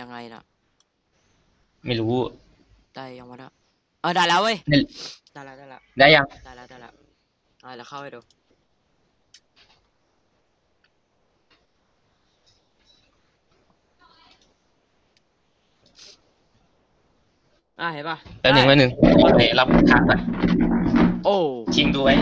ยังไงน่ะ ไม่รู้ ได้ยังวะนะเออได้แล้วเว้ยนี่ได้แล้วได้แล้วได้ยัง ได้แล้วได้แล้วอะแล้วเข้าให้ดูอะเห็นปะแป๊บหนึ่งได้แป๊บหนึ่งไปรับทางก่อนโอ้ ชิงดูไว้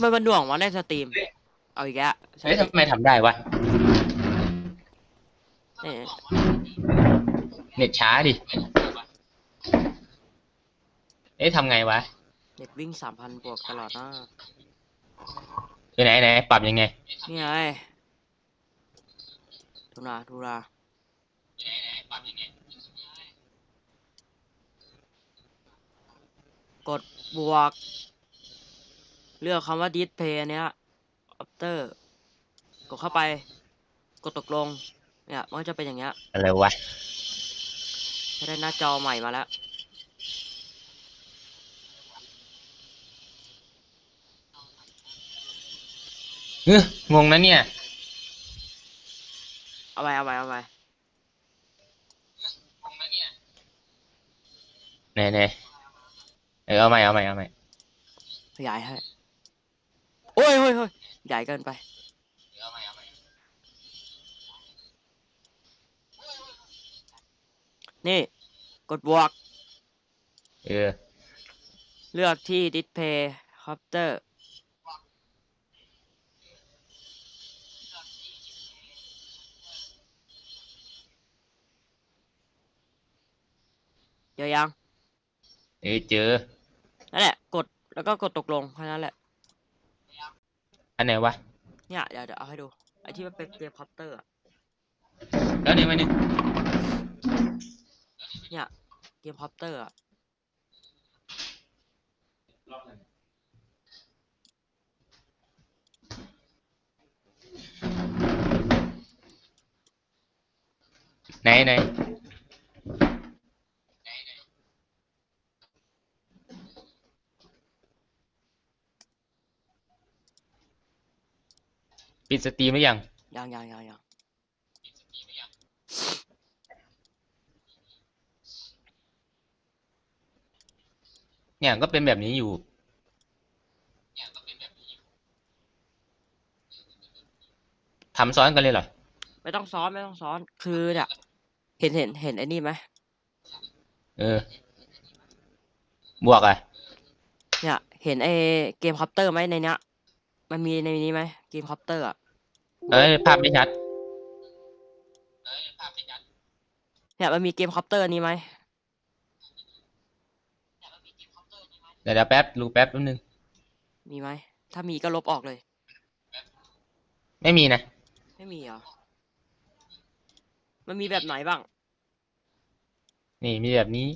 ไมมันหน่วงวะในสตรีม เอาอีกแล้วใช่เฮ้ยทำไมทำได้วะนี่เน็ตช้าดิ เอ๊ะทำไงวะเน็ตวิ่งสามพันบวกตลอดนะคือไหนไหนปรับยังไง นี่ไงดูนะดูนะกดบวก เลือกคำว่า display อันเนี้ย after กดเข้าไป กดตกลง เนี่ยมันก็จะเป็นอย่างเงี้ยอะไรวะจะได้หน้าจอใหม่มาแล้ว เอองงนะเนี่ย เอาไปเอาไปเอาไปไหนไหนเออเอาใหม่เอาใหม่เอาใหม่ ขยายให้ โอ้ยโอ้ยโอ้ยใหญ่เกินไปนี่ กดบวก เออ เลือกที่ display capture เจอยัง เออเจอ นั่นแหละ กดแล้วก็กดตกลงแค่นั้นแหละ อันไหนวะเนี่ยเดี๋ยวเดี๋ยวเอาให้ดูไอที่มันเป็นเกมพัตเตอร์อะแล้วนี่มาหนึ่งเนี่ยเกมพัตเตอร์อะไหนไหน ปิดสตรีมหรือยัง ยังยังยังยังเนี่ยก็เป็นแบบนี้อยู่ ทำซ้อนกันเลยเหรอ ไม่ต้องซ้อนไม่ต้องซ้อน คือเนี่ยเห็นเห็นเห็นไอ้นี่ไหมเออ บวกอะ เนี่ย เห็นไอ้เกมคอปเตอร์ไหมในเนี้ย มันมีในนี้ไหมเกมคอปเตอร์อะ เอ้ยภาพไม่ชัดเนี่ยมันมีเกมคอปเตอร์นี้ไหมเดี๋ยวเดี๋ยวแป๊บดูแป๊บแป๊บนึงมีไหม ถ้ามีก็ลบออกเลย ไม่มีนะ ไม่มีเหรอ มันมีแบบไหนบ้าง นี่มีแบบนี้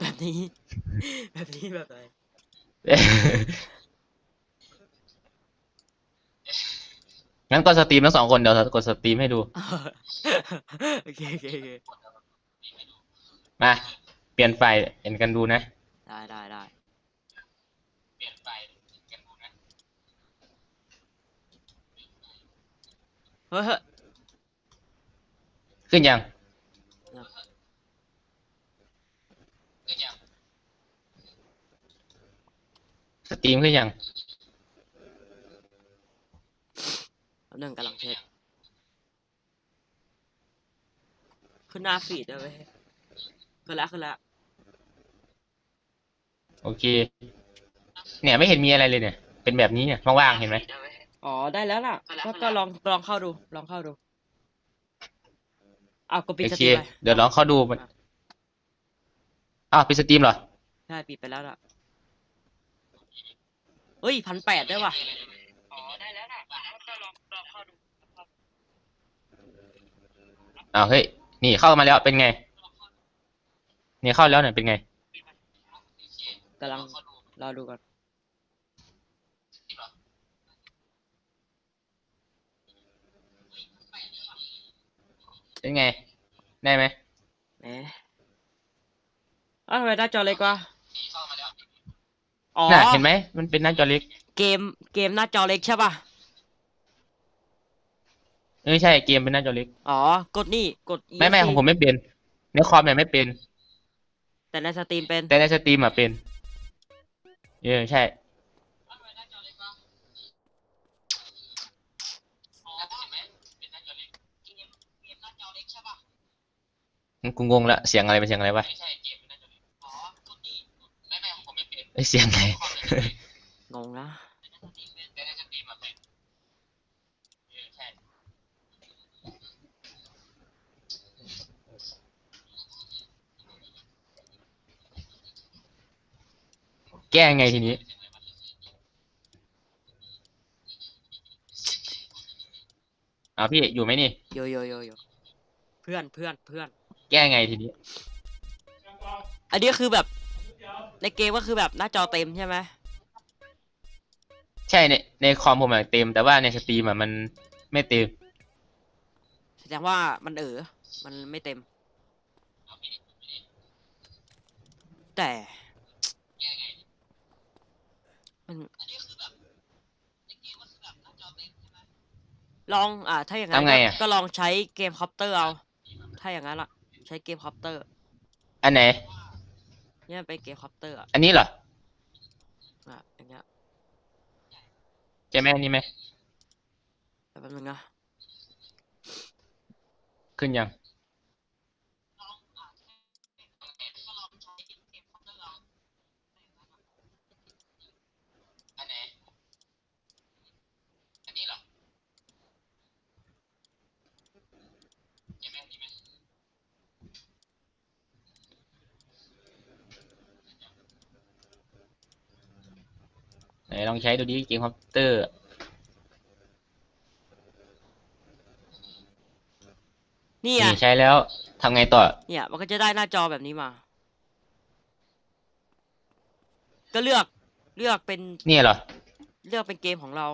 แบบนี้ แบบนี้แบบไหน งั้นก็สตรีมทั้งสองคนเดี๋ยวกดสตรีมให้ดู โอเคโอเคโอเคมา เปลี่ยนไฟล์เห็นกันดูนะ ได้ได้ได้เปลี่ยนไฟล์กันดูนะ เฮ้ยเฮ้ยขึ้นยังยังขึ้นยังสตรีมขึ้นยัง แป๊บนึงกำลังเช็คขึ้นหน้าฟีดด้วยเว้ยขึ้นแล้วขึ้นแล้วโอเค เนี่ยไม่เห็นมีอะไรเลยเนี่ย เป็นแบบนี้เนี่ยว่างๆเห็นไหมอ๋อได้แล้วล่ะก็ก็ลองลองเข้าดู ลองเข้าดูอ้าวก็ปิดโอสเค ตรีมไปเดี๋ยวลองเข้าดูมันอ้าวเป็นสตรีมเหรอ ใช่ปิดไปแล้วล่ะเฮ้ยพันแปดด้วยว่ะอ๋อได้แล้วล่ะก็ลองลองเข้าดู อ้าวเฮ้ยนี่เข้ามาแล้วเป็นไง นี่เข้าแล้วเนี่ยเป็นไงกำลังรอดูก่อนเป็นไง ได้ไหมแหมอ้าวทำไมหน้าจอเล็กวะอ๋อ น่ะเห็นไหมมันเป็นหน้าจอเล็ก เกม เกมหน้าจอเล็กใช่ป่ะ เออใช่เกมเป็นหน้าจอเล็ก อ๋อกดนี่กด ไม่ไม่ ESC ของผมไม่เป็นในคอมเนี่ยไม่เป็น แต่ในสตรีมเป็นแต่ในสตรีมอะเป็น เออใช่ กูงงละเสียงอะไรเป็นเสียงอะไรวะเอ้ยเสียงอะไร งงนะ ก้ไงทีนี้เอาพี่อยู่ไหมนี่ โยโยโยโยเพื่อนเพื่อนเพื่อน แก้ไงทีนี้ อันนี้คือแบบในเกมก็คือแบบหน้าจอเต็มใช่ไหมใช่ในในคอมผมอะเต็ม แต่ว่าในสตรีมอะมันไม่เต็ม แสดงว่ามันเออมันไม่เต็ม แต่ มันลองอ่า ถ้าอย่างนั้นทำไงก็อะ ก็ลองใช้เกมคอปเตอร์เอา ถ้าอย่างนั้นล่ะ ใช้เกมคอปเตอร์ อันไหน เนี่ยมันเป็นเกมคอปเตอร์อะอันนี้เหรออะอย่างเงี้ยใช่ไหมอันนี้ไหมแต่แป๊บนึงนะขึ้นยัง ลองใช้ดูดิเกมคอมพิวเตอร์นี่นี่อะใช้แล้วทำไงต่อ เนี่ยมันก็จะได้หน้าจอแบบนี้มา ก็เลือกเลือกเป็นเนี่ยเหรอ เลือกเป็นเกมของเรา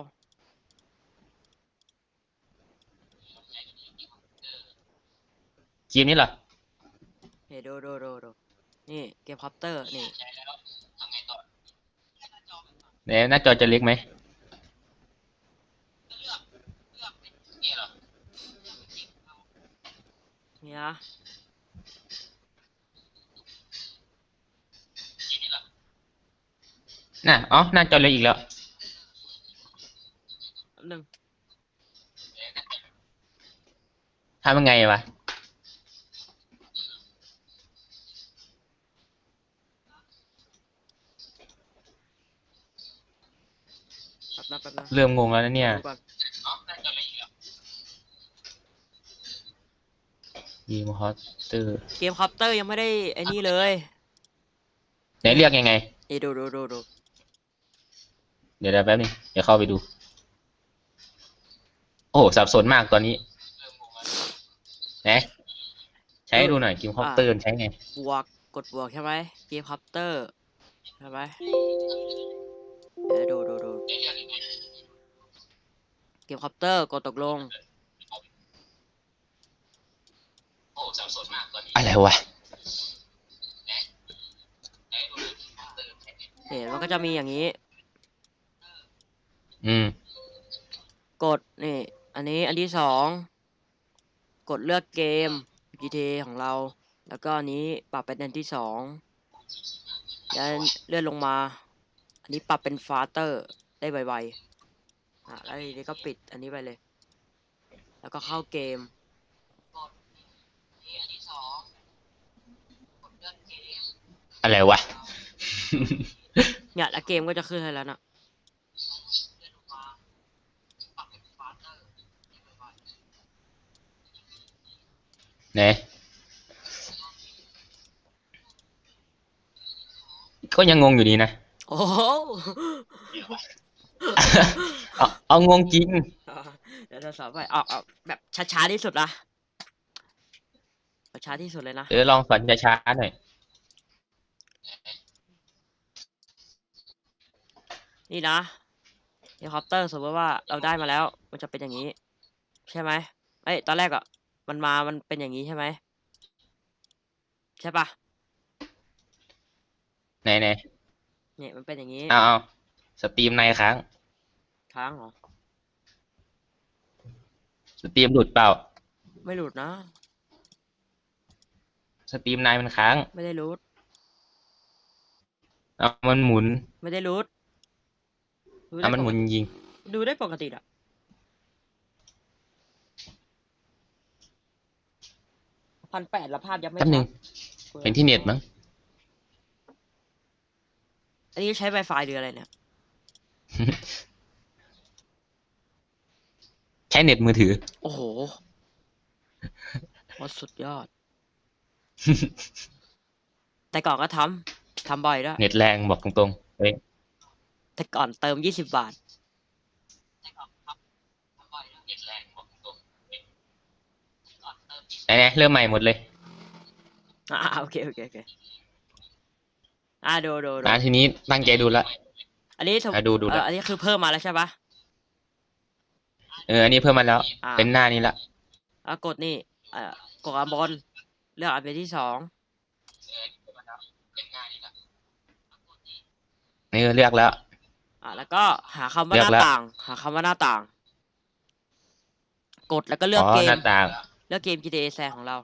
เกมนี้เหรอเฮ้ยดูดูดูดูนี่เกมคอปเตอร์นี่ ไหนหน้าจอจะเล็กไหมนี่นะน่ะอ๋อหน้าจอเล็กอีกแล้วแป๊บนึงทำยังไงวะ แป๊บนะแป๊บนะ เริ่มงงแล้วนะเนี่ยดูก่อนเกมคอมพิวเตอร์เกมคอปเตอร์ยังไม่ได้ไอ้นี่เลยไหนเรียกยังไงนี่ดูดูดูดูเดี๋ยวเดี๋ยวแป๊บนึงเดี๋ยวเข้าไปดู โอ้โหสับสนมากตอนนี้ไหนใช้ให้ดูหน่อยเกมคอมพิวเตอร์มันใช้ไง บวกกดบวกใช่ไหมเกมคอปเตอร์ใช่ไหมเดี๋ยวดูดูดู เกมคอปเตอร์กดตกลง อะไรวะเนี่ยมันก็จะมีอย่างนี้ อืม กดนี่ อันนี้อันที่สอง กดเลือกเกม GTA ของเรา แล้วก็อันนี้ปรับเป็นอันที่สองแล้วเลื่อนลงมา อันนี้ปรับเป็นฟาเตอร์ได้ไวๆ อะแล้วทีนี้ก็ปิดอันนี้ไปเลย แล้วก็เข้าเกมอะไรวะ เนี่ยแล้วเกมก็จะขึ้นให้แล้วนะไหนก็ยังงงอยู่ดีนะ โอ้โห เอาเอางงจริง เดี๋ยวจะสอบไปเอาเอาแบบช้าๆที่สุดนะเอาช้าที่สุดเลยนะเออลองสอนช้าๆหน่อย นี่นะเฮลิคอปเตอร์สมมติว่าเราได้มาแล้ว มันจะเป็นอย่างนี้ ใช่ไหมเอ้ยตอนแรกอะมันมามันเป็นอย่างนี้ใช่ไหมใช่ปะไหนไหนเนี่ยมันเป็นอย่างนี้ เอาเอาสตรีมในค้าง ค้างเหรอ สตรีมหลุดเปล่า ไม่หลุดนะ สตรีมในมันค้างไม่ได้หลุด เอามันหมุนไม่ได้หลุดดูเอาได้มันหมุนปกยิง ดูได้ปกติอะพันแปดแล้วภาพยังไม่แป๊บหนึ่งชัดเป็นที่เน็ตมั้ง อันนี้ใช้ Wi-Fi หรืออะไรเนี่ย ใช้เน็ตมือถือ โอ้โหว่าสุดยอด แต่ก่อนก็ทำทำบ่อยด้วยเน็ตแรงบอกตรงๆเฮ้ยแต่ก่อนเติมยี่สิบบาท ไหนไหนเริ่มใหม่หมดเลยอ่าโอเคโอเคโอเคอ่าดูดูดูอะทีนี้ตั้งใจดูละ อันนี้สมอะดูดูเอละออันนี้คือเพิ่มมาแล้วใช่ปะ เอออันนี้เพิ่มมาแล้ว อ่า เป็นหน้านี้ละ อะกดนี่เอ่อกดอันบนเลือกอันเป็นที่สองนี่เลือกแล้ว อะแล้วก็หาคำว่าเลืหอกน้าแล้ว ต่าง หาคำว่าหน้าต่าง กดแล้วก็เลือกอ๋อเกหมน้าต่าง เลือกเกม GTA แซของเรา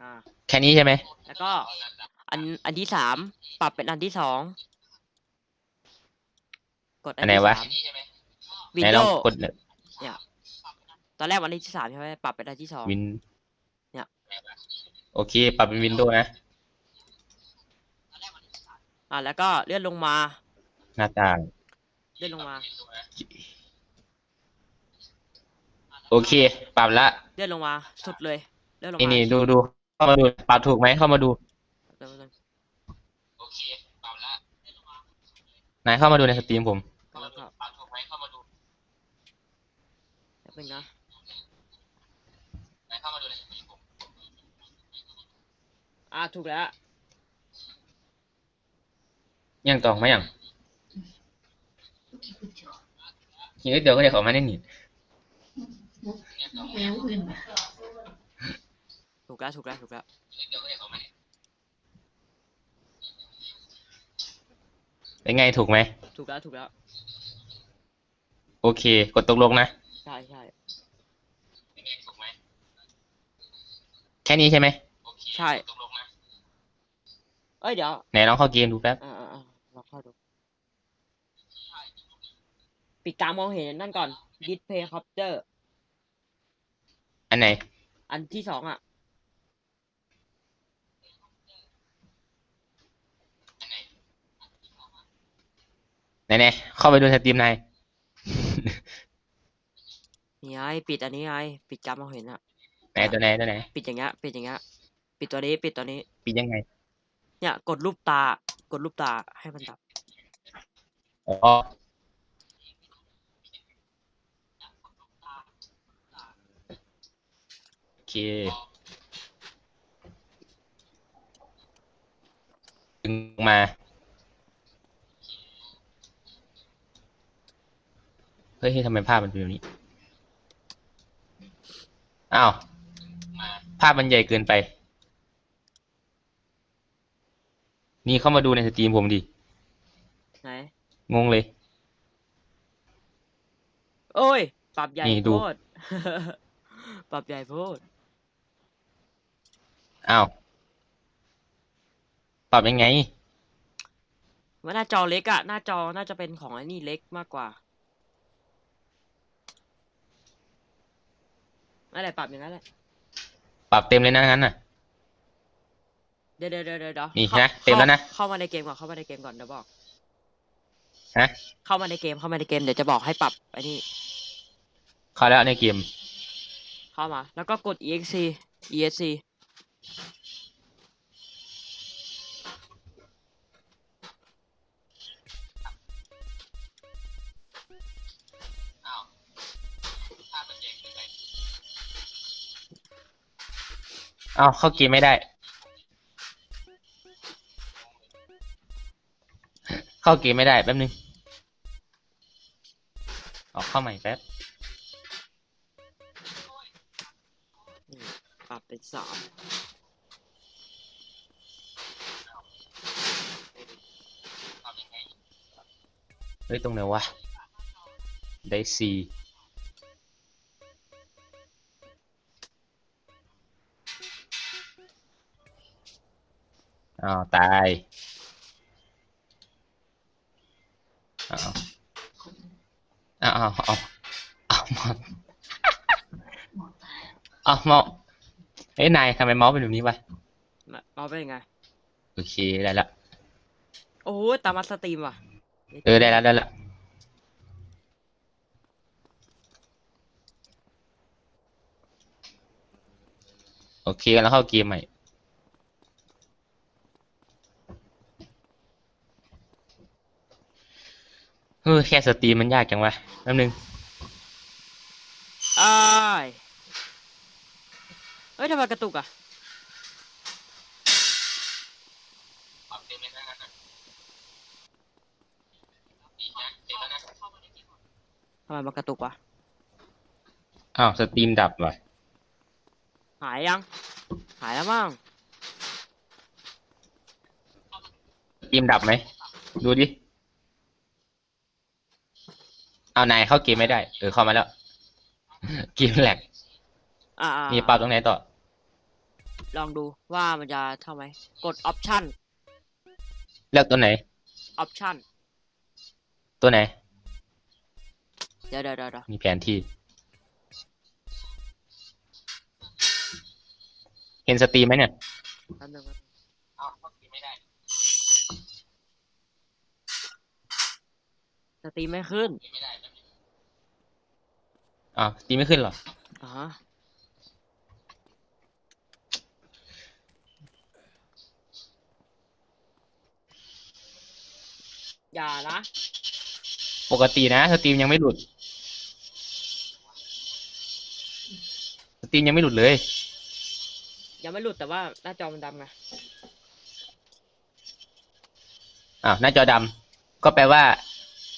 อ่า แค่นี้ใช่ไหมแล้วก็อันอันที่สามปรับเป็นอันที่สอง กดอัอันนไหนที่วะสามวิไหนนโดลองว์กดเนี่ยตอนแรกวันที่สามใช่ไหมปรับเป็นอันที่สอง วินเนี่ย โอเค ปรับเป็นวินโดว์นะ อ่าแล้วก็เลื่อนลงมา หน้าต่าง เลื่อนลงมา โอเค ปรับละ เลื่อนลงมา สุดเลย เลื่อนลงนี่มานี่ดูดูเข้ามาดู ปรับถูกไหม เข้ามาดู เลื่อนลงมานายเข้ามาดูในสตรีมผม แล้วก็ แป๊บนึงนะอ่าถูกแล้ว ยังต่อไหมายังยังเดี๋ยวก็เดี๋ยวเขามาได้หนิถูกแล้วถูกแล้วถูกแล้วเป็นไงถูกไหมถูกแล้วถูกแล้ว โอเค กดตกลงนะ ใช่ใช่แค่นี้ใช่ไหมใช่เอ้ยเดี๋ยวไหนลองเข้าเกมดูแป๊บอ่าอ่าอ่าลองเข้าดู ปิดการมองเห็นนั่นก่อน display capture อันไหน อันที่สองอะไหนไหนเข้าไปดูสตรีมนาย นี่ไงปิดอันนี้ไงปิดการมองเห็นอะไหนตัวไหนตัวไหนปิดอย่างเงี้ยปิดอย่างเงี้ยปิดตัวนี้ปิดตัวนี้ ปิดยังไง เนี่ย กดรูปตา กดรูปตาให้มันดับอ๋อโอเคดึงมาเฮ้ยเฮ้ยทำไมภาพมันเป็นแบบนี้ อ้าว ภาพมันใหญ่เกินไป นี่เข้ามาดูในสตรีมผมดิ ไหน งงเลย โอ้ย ปรับใหญ่นี่โพดูดปรับใหญ่โพด อ้าว ปรับยังไง ว่าหน้าจอเล็กอะหน้าจอน่าจะเป็นของไอ้นี่เล็กมากกว่า อะไรปรับอย่างนั้นแหละ ปรับเต็มเลยนะงั้นน่ะ เดี๋ยวเดี๋ยวเดี๋ยวเดี๋ยวนี่ข้านะ เต็มแล้วนะเข้าเข้ามาในเกมก่อน เข้ามาในเกมก่อนเดี๋ยวบอก ฮะ เข้ามาในเกม เข้ามาในเกม เดี๋ยวจะบอกให้ปรับไอ้นี่ เข้าแล้วในเกม เข้ามา แล้วก็กด exe esc อ้าวเข้าเกมไม่ได้ เข้าเกมไม่ได้แป๊บนึงออกเข้าใหม่แป๊บนี่ปรับเป็นสามเฮ้ยตรงไหนวะ ได้สี่ อ้าวตายอ้าวอ้าวอ้าวอ้าวอ้าวเมาส์อ้าวเมาส์เอ้ยนายทำไมเมาส์เป็นแบบนี้วะมาเอาไปยังไง โอเคได้ละโอ้โหตามมาสตรีมว่ะเออได้แล้วได้แล้วโอเคแล้วเข้าเกมใหม่ เฮ้ยแค่สตรีมมันยากจังวะแป๊บนึงอ้ายเฮ้ยทำไมกระตุกอะทำไมมันกระตุกวะอ้าวสตรีมดับว่ะหายยัง หายแล้วมั้งสตรีมดับไหมดูดิ เอานายเข้าเกมไม่ได้ เออเข้ามาแล้ว เกมแหลกอ่าอ่ามีปรับตรงไหนต่อ ลองดูว่ามันจะเท่าไหมกดออปชั่นเลือกตัวไหนออปชั่นตัวไหน เดี๋ยวเดี๋ยวเดี๋ยวเดี๋ยวมีแผนที่ เห็นสตรีมไหมเนี่ยแป๊บนึงแป๊บนึงเอาเข้าเกมไม่ได้สตรีมไม่ขึ้น อ้าวสตรีมไม่ขึ้นเหรออ่าฮะอย่านะปกตินะสตรีมยังไม่หลุดสตรีมยังไม่หลุดเลยยังไม่หลุดแต่ว่าหน้าจอมันดำไงอ้าวหน้าจอดำก็แปลว่า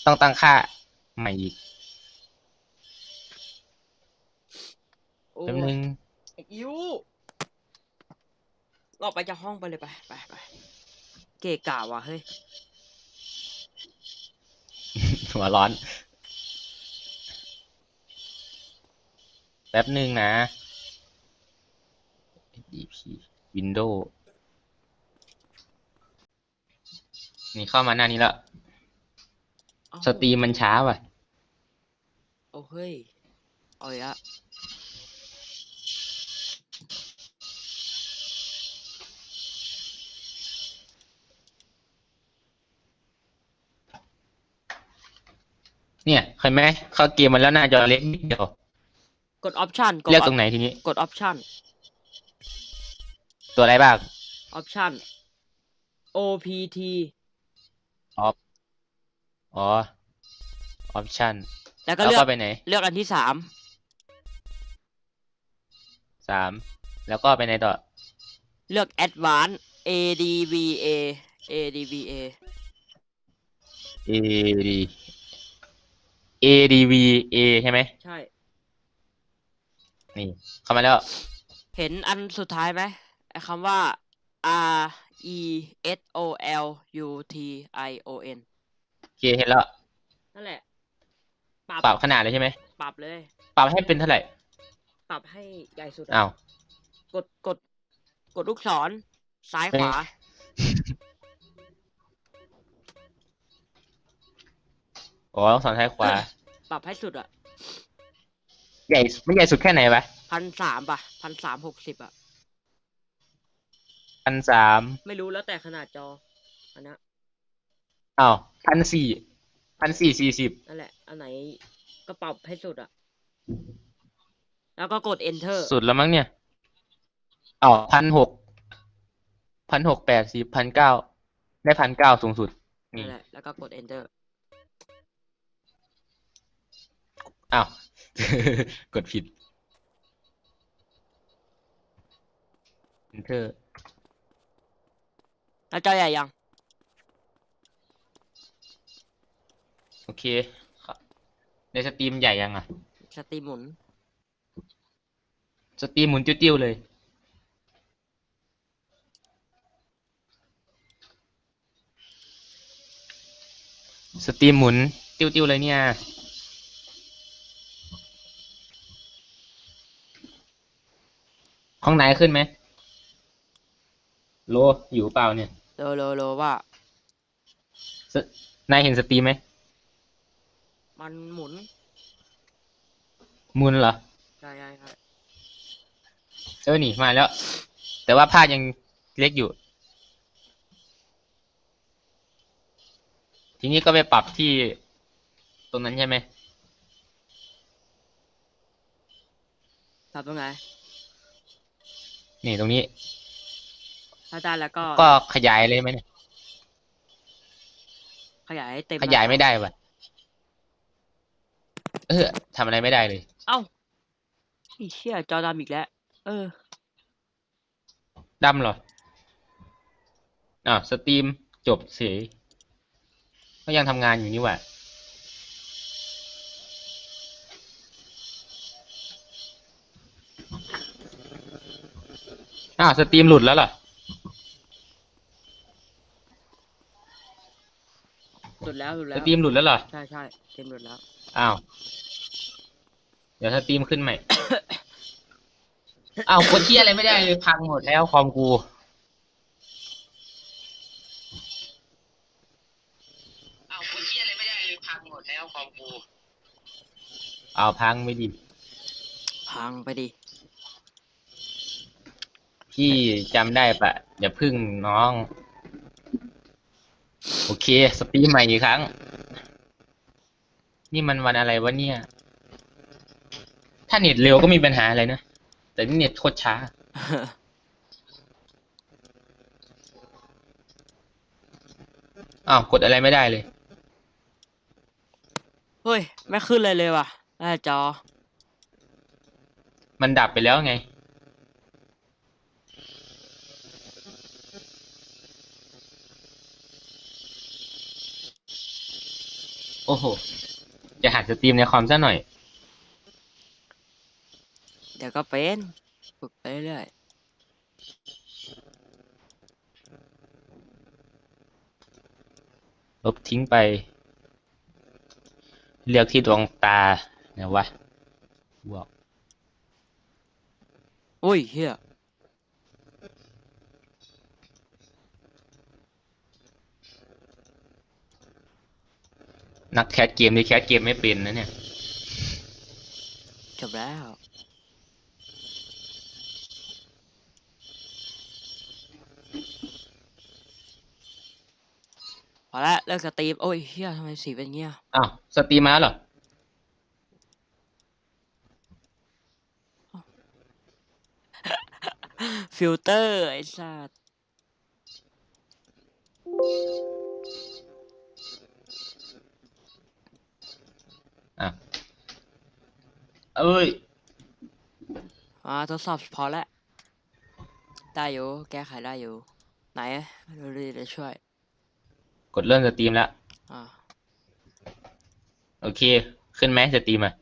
ต้องตั้งค่าใหม่อีก โอ้แป๊บนึงไอ้อิวออกไปจากห้องไปเลยไปไปไปเกะกะว่ะเฮ้ย หัวร้อน แป๊บนึงนะ DP Windows นี่เข้ามาหน้านี้แล้ว เอ้าสตรีมมันช้าว่ะ โอ้เฮ้ยเอาอีกละ เนี่ยเคยไหมเข้าเกมมันแล้วหน้าจอเล็กนิดเดียว กดออปชั่นกดเลือกตรงไหนทีนี้ กดออปชั่นตัวอะไรบ้างออปชั่น OPT อ๋อออปชั่นแล้วก็แล้วเลือก็กไปไหน เลือกอันที่สามสามแล้วก็ไปไหนต่อ เลือก Advanced ADVA ADVA A D A D V A ใช่ไหม ใช่ นี่ เข้ามาแล้ว เห็นอันสุดท้ายไหมไอ้คำว่า R E S O L U T I O N โอเคเห็นแล้ว นั่นแหละ ปรับปรับขนาดเลยใช่ไหม ปรับเลย ปรับให้เป็นเท่าไหร่ ปรับให้ใหญ่สุดะอ้าว กดกด กดลูกศร ซ้ายเอ้ขยวา อ๋อต้องสอนซ้ายขวา ปรับให้สุดอะใหญ่มันใหญ่สุดแค่ไหนวะพันสามป่ะพันสามหกสิบอะ พันสามไม่รู้แล้วแต่ขนาดจอ อันนะอ้าวพันสี่พันสี่สี่สิบนั่นแหละ อันไหนก็ปรับให้สุดอะ แล้วก็กด enter สุดแล้วมั้งเนี่ยอ้าวพันหกพันหกแปดสิบพันเก้าได้พันเก้าสูงสุด นี่ นั่นแหละ แล้วก็กด enter อ้าว กดผิด enter แล้วจอใหญ่ยัง โอเค ในสตรีมใหญ่ยังอะ สตรีมหมุน สตรีมหมุนติ้วๆเลย สตรีมหมุนติ้วๆเลยเนี่ย ห้องไหนขึ้นไหมโลอยู่เปล่าเนี่ยโลโลโลว่า สนายเห็นสตรีมไหมมันหมุนหมุนเหรอใช่ใช่ใช่เออนี่มาแล้ว แต่ว่าภาพยังเล็กอยู่ ทีนี้ก็ไปปรับที่ตรงนั้นใช่ไหมทำตรงไหน นี่ตรงนี้ ถ้าได้แล้วก็ก็ขยายเลยไหมเนี่ยขยายให้เต็มขยายหน้ไม่ได้ว่ะเออทำอะไรไม่ได้เลย เอ้าไอ้เชี่ยจอดำอีกแล้ว เออดำเหรออ่าวสตรีมจบเสียก็ยังทำงานอยู่นี่หว่า อ้าวสตรีมหลุดแล้วเหรอหลุดแล้วหลุดสแล้วตรีมหลุดแล้วเหรอใช่ใช่เต็มหลุดแล้ว อ้าว เดี๋ยวสตรีมขึ้นใหม่ อ้าวกดที่อะไรไม่ได้เลยพังหมดแล้วคอมกู อ้าวกดที่อะไรไม่ได้เลยพังหมดแล้วคอมกู อ้าวพังไม่ดีพังไปดิ พี่จำได้ปะอย่าพึ่งน้อง โอเคสตรีมใหม่อีกครั้ง นี่มันวันอะไรวะเนี่ย ถ้าเน็ตเร็วก็มีปัญหาอะไรนะ แต่นี่เน็ตโคตรช้า อ้าว กดอะไรไม่ได้เลย เฮ้ย ไม่ขึ้นเลยเลยว่ะหน้าจอ มันดับไปแล้วไง โอ้โห จะหัดสตรีมในคอมซะหน่อย เดี๋ยวก็เป็นฝึกไปเรื่อยลบทิ้งไป เลือกที่ดวงตาเนี่ยวะบวกๆอุ้ยเฮีย นักแคสเกมนี่แคสเกมไม่เป็นนะเนี่ยจบแล้ว พอละเลิกสตรีม โอ้ยเฮียทำไมสีเป็นเงี้ย อ้าวสตรีมมาแล้วเหรอ ฟิลเตอร์ ไอ้สัสอ่ เอ้ย อ่าทดสอบพอแล้วได้อยู่แก้ไขได้อยู่ ไหนดูดิเดี๋ยวช่วย กดเริ่มสตรีมแล้วอ่าโอเค ขึ้นไหมสตรีมอะ